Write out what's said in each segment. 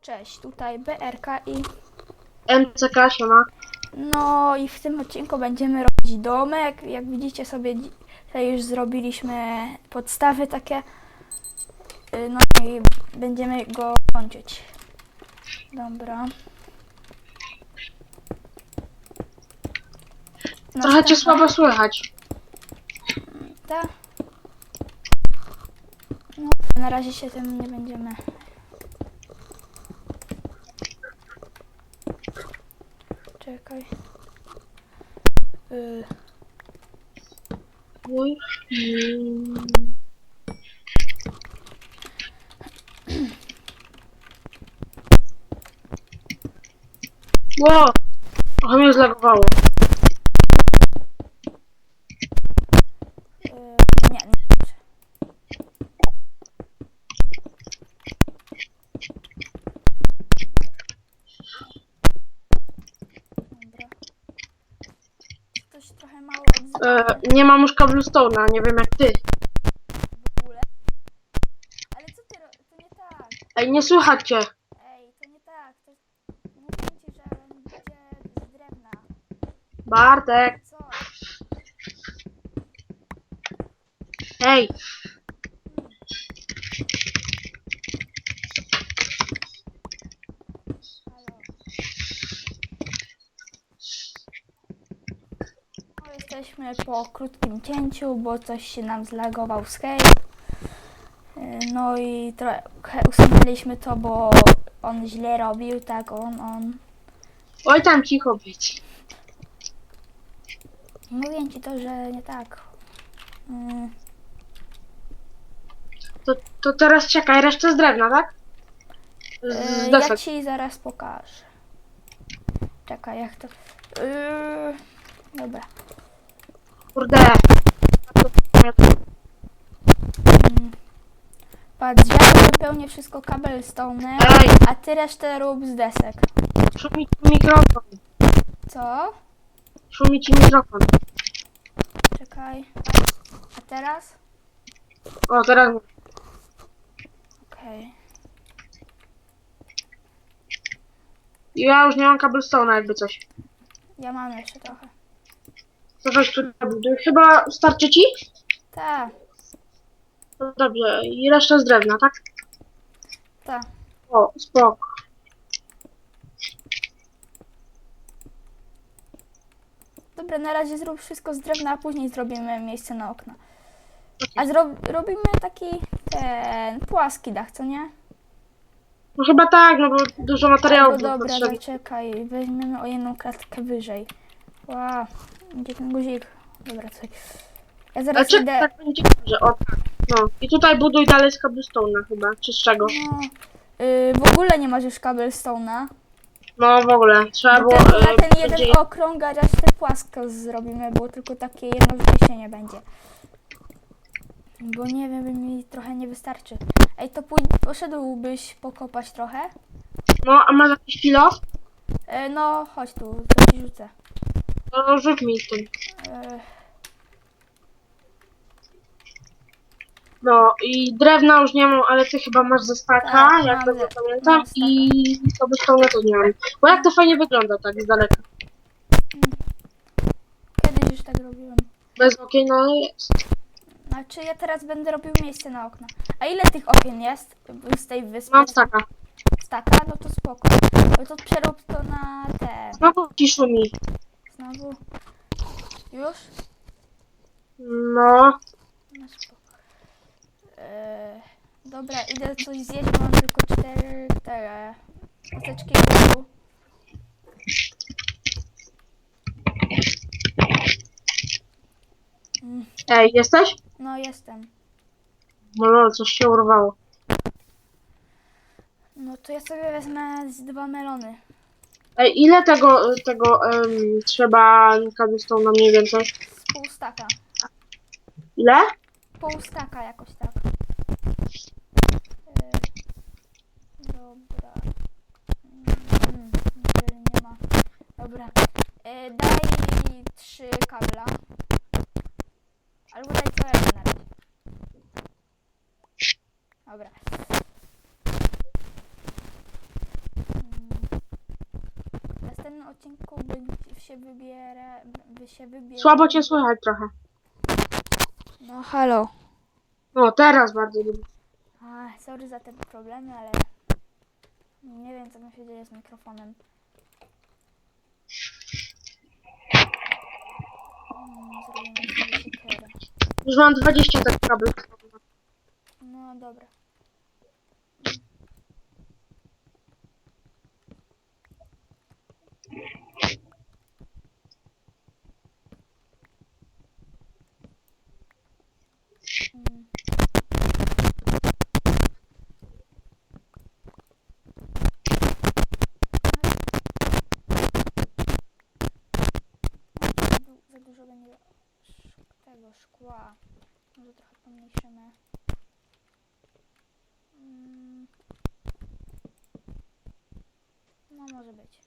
cześć, tutaj BRK i MCK się ma. no i w tym odcinku będziemy robić domek. Jak widzicie sobie dzi- tutaj już zrobiliśmy podstawy takie. Y, No i będziemy go kończyć. Dobra. Trochę cię Następna- słabo słychać. Ta. No, na razie się tym nie będziemy. Czekaj. Y, Mój. Ło! Trochę mnie zlagowało. y, nie, nie. Dobra. Coś trochę mało odzywa E, nie mam już cobblestone'a, nie wiem jak ty. w ogóle. Ale co ty ro- To nie tak. Ej, nie słychać cię. Ej, to nie tak. To... Mówię ci, że będzie z drewna. Bartek. Co? Hej. Halo. No, jesteśmy po krótkim cięciu, bo coś się nam zlagował Skype. Y, No i trochę usunęliśmy to, bo on źle robił, tak, on, on. Oj tam cicho być. Mówię ci to, że nie tak. Mm, To, to teraz czekaj, resztę z drewna, tak? Z y, ja desek. ci zaraz pokażę. Czekaj, jak to... Yy, dobra. Kurde. Mm. Patrz, ja wypełnię wszystko Ej, a ty resztę rób z desek. szumi ci mikrofon. Co? Szumi ci mikrofon. Czekaj. A teraz? O, teraz Okej. ja już nie mam cobblestone'a jakby coś. Ja mam jeszcze trochę. Coś tu. Chyba starczy ci? Ta, No dobrze, i reszta z drewna, tak? ta. O, spoko. Dobra, na razie zrób wszystko z drewna, a później zrobimy miejsce na okna. A zro robimy taki ten płaski dach, co nie? No chyba tak, no bo dużo No materiałów dobra, potrzebne. zaczekaj. Weźmiemy o jedną klatkę wyżej. Wow, gdzie ten guzik? Dobra, co? Ja zaraz czy idę. tak będzie dobrze, o tak. No. I tutaj buduj dalej z cobblestone'a chyba, czy z czego? No, y, w ogóle nie masz już cobblestone'a. No w ogóle, trzeba było... Ten, na e, ten jeden okrąg, a resztę płasko zrobimy, bo tylko takie jedno wzniesienie będzie. Bo nie wiem, by mi trochę nie wystarczy. Ej, to pój- poszedłbyś pokopać trochę? No, a masz jakiś kilo? E, no, chodź tu, to ci rzucę. To rzuć mi tym. No i drewna już nie mam, ale ty chyba masz ze staka, Tak, jak dobrze ze- pamiętam. mam staka. I cobblestone'a to nie mam. Bo jak to fajnie wygląda tak z daleka. kiedyś już tak robiłem. Bez okien, no ale jest. Znaczy, ja teraz będę robił miejsce na okna. A ile tych okien jest z tej wyspy? Mam staka. Staka? No to spoko. No to przerób to na te. Znowu ci szumi. Znowu. Już? No. No spoko. Eee, dobra, idę coś zjeść, bo mam tylko cztery te kosteczki. Mm, Ej, jesteś? No jestem. No lol, coś się urwało. No to ja sobie wezmę z dwa melony. Ej, ile tego, tego em, trzeba cobblestone'a mniej więcej? Z pół staka. Ile? Pół staka jakoś tak. Eee, dobra. Mm, jeżeli nie ma. Dobra. Eee, daj trzy kabla. Albo daj całego na razie. Dobra. Odcinku by się wybiera, by się wybiera. Słabo cię słychać trochę. No halo. O, teraz bardzo dobrze. A, sorry za te problemy, ale nie wiem co mi się dzieje z mikrofonem. Mm, Zrobimy sobie siekierę. Już mam 20 tak kabel. No dobra. Tego szkła. Może trochę pomniejszymy. Mm. No może być.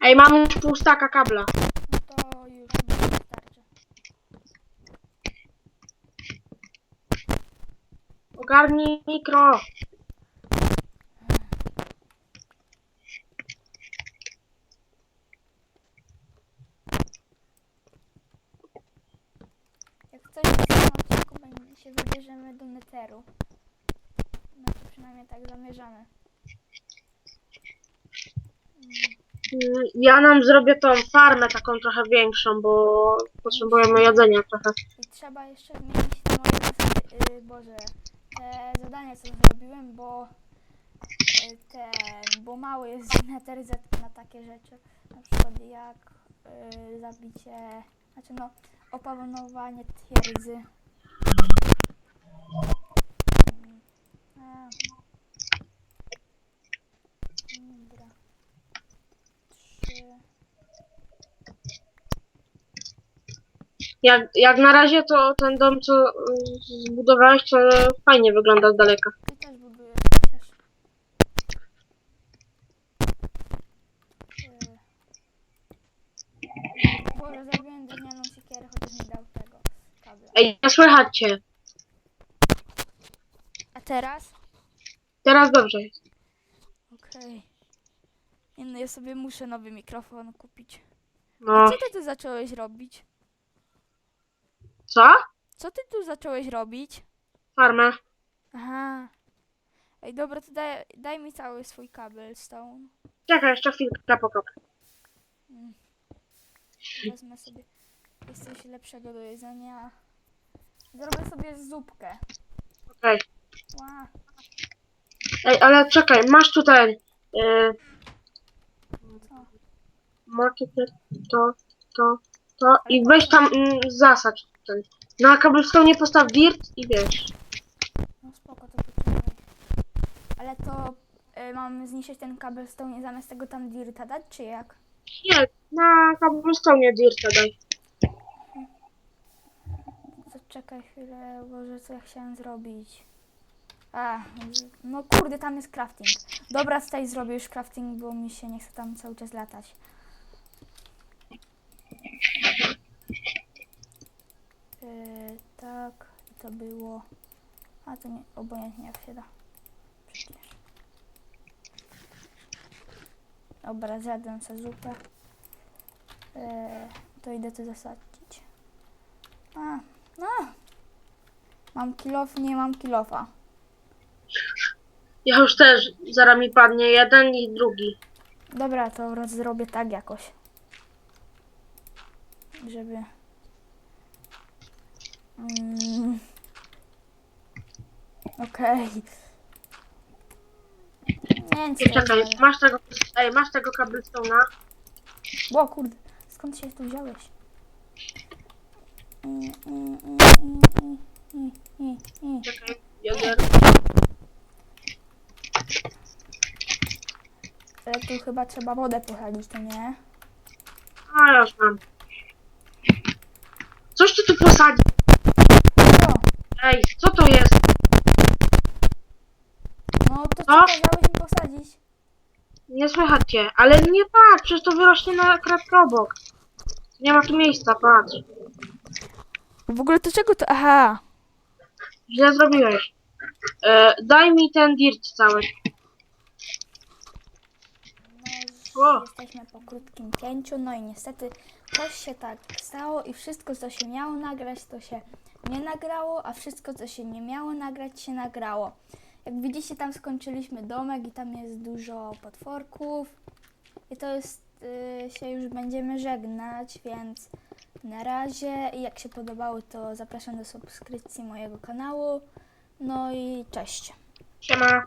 Ej, mam już pół staka kabla. No to już mi wystarczy. Ogarnij mikro. Jak coś w tym odcinku będzie się wybierzemy do neteru. Znaczy przynajmniej tak zamierzamy. Mm, Ja nam zrobię tą farmę taką trochę większą, bo potrzebujemy jedzenia trochę. I trzeba jeszcze zmienić te moje zasady, yy, Boże, te zadania co zrobiłem, bo yy, ten, bo mały jest neter za, na takie rzeczy. Na przykład jak yy, zabicie, znaczy no, opawanowanie twierdzy. Mm, a. Dobra. Trzy. Jak, jak na razie to ten dom, co y, zbudowałeś, to fajnie wygląda z daleka. Ty też budujesz chociaż. Yy. Boże, zrobiłem drewnianą siekierę, chociaż nie dał tego kabla. Ej, nie słychać cię. Teraz? Teraz dobrze jest. Okej. Nie no, ja sobie muszę nowy mikrofon kupić. No, A co ty tu zacząłeś robić? co? Co ty tu zacząłeś robić? Farmę. Aha. Ej, dobra, to daj, daj mi cały swój cobblestone. Czekaj, jeszcze chwilkę pokropię. Mm. Wezmę sobie jest coś lepszego do jedzenia. Zrobię sobie zupkę. Okej. Ła. Ej, ale czekaj, masz tutaj... Y, Co? market, to, to, to i weź tam mm, zasadź ten. Na cobblestone postaw dirt i wiesz. No spoko, to poczekaj. Ale to y, mam zniszczyć ten cobblestone i zamiast tego tam dirta dać, czy jak? Nie, na cobblestone dirta daj. To czekaj chwilę, Boże, co ja chciałem zrobić. A, no kurde, tam jest crafting. Dobra, tutaj zrobię już crafting, bo mi się nie chce tam cały czas latać. Yy, tak, to było. A to nie, obojętnie jak się da. Przecież. Dobra, zjadłem sobie zupę. Yy, to idę to zasadzić. A, no. Mam kilof, nie mam kilofa. Ja już też, zaraz mi padnie jeden i drugi. Dobra, to raz zrobię tak jakoś. Żeby. Mm. Okej. Nie wiem, co ja Czekaj, masz tego, ej, masz tego cobblestone'a? O kurde, skąd się tu wziąłeś? Mm, mm, mm, mm, mm, mm, mm, mm. Czekaj. Ale tu chyba trzeba wodę pochalić, to nie? A, ja już mam. Coś ty tu posadzi. O, Ej, co to jest? no to co Co? kazałeś mi posadzić? Nie słychać cię, ale nie tak, przecież to wyrośnie na kratkę obok. Nie ma tu miejsca, patrz. W ogóle to czego to? Aha. Źle zrobiłeś. E, daj mi ten dirt cały. No, O, Jesteśmy po krótkim cięciu, no i niestety coś się tak stało i wszystko, co się miało nagrać, to się nie nagrało, a wszystko, co się nie miało nagrać, się nagrało. Jak widzicie, tam skończyliśmy domek i tam jest dużo potworków. I to jest, y, się już będziemy żegnać, więc na razie. I jak się podobało, to zapraszam do subskrypcji mojego kanału. No i cześć. siema.